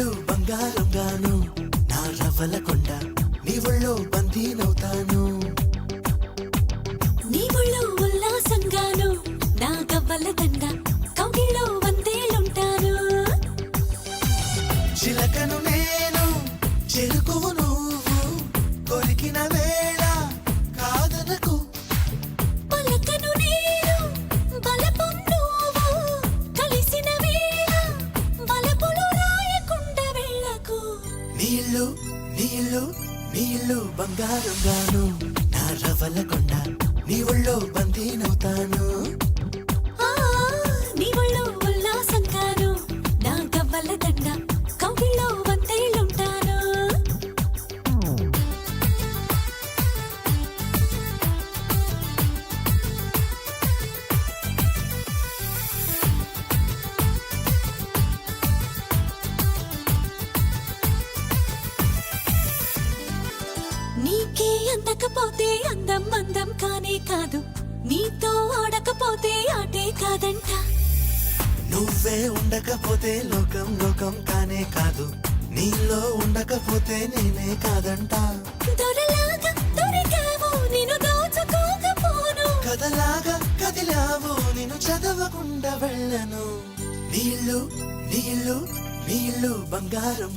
కళ్ళు బంగారంగాను నా రవ్వల కొండ నీ ఒళ్ళో బందీనవుతాను. నీ ఒళ్ళో ఉల్లాసంగాను నా గవ్వల దండ నీళ్ళు బంగారం గాను నా రవల కొండ నీ ఒళ్ళో బందీనవుతాను అందకపోతే అందం అందం కానే కాదు. నీతో ఆడకపోతే ఆటే కాదంట. నువ్వే ఉండకపోతే లోకం లోకం కానే కాదు. నీలో ఉండకపోతే నేనే కాదంట. దొరలాగా దొరికావు నిన్ను దోచుకోకపోను. కథలాగా కదిలావు నేను చదవకుండా వెళ్ళను. నీళ్ళు నీళ్ళు నీళ్ళు బంగారం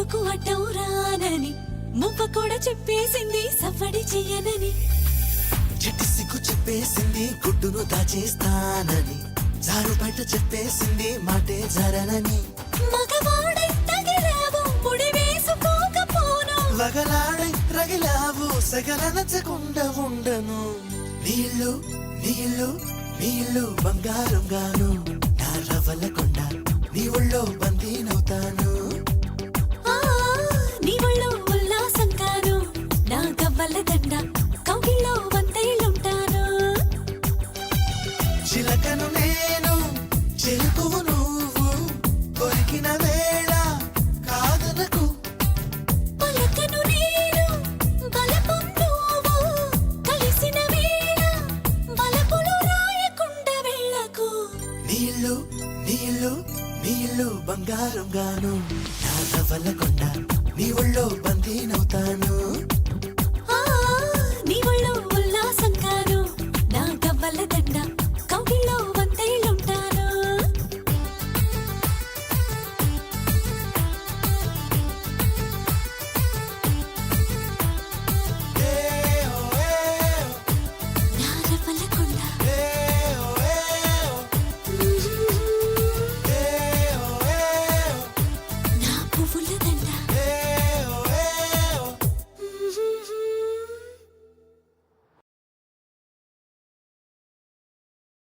ముత్తుకు అడ్డం రానని మువ్వ కూడా చెప్పేసింది సవ్వడి చెయ్యనని చిట్టి సిగ్గు చెప్పేసింది గుడ్డును దాచేస్తానని. జారు బయట చెప్పేసింది మాటే జరనని. వగలాడై రగిలావు సగలనచకుండా ఉండను. నీళ్ళు నీళ్ళు నీళ్ళు బంగారం గాను నా రవ్వల కొరికిన వేళ కాదనకు. పలకను నేను బలపం నువ్వు కలిసిన వేళ బలపులు రాయకుండా వెళ్ళకు. నీళ్ళు నీళ్ళు నీళ్ళు బంగారం గాను నా రవ్వల కొండ నీ ఒళ్ళో బందీనవుతాను.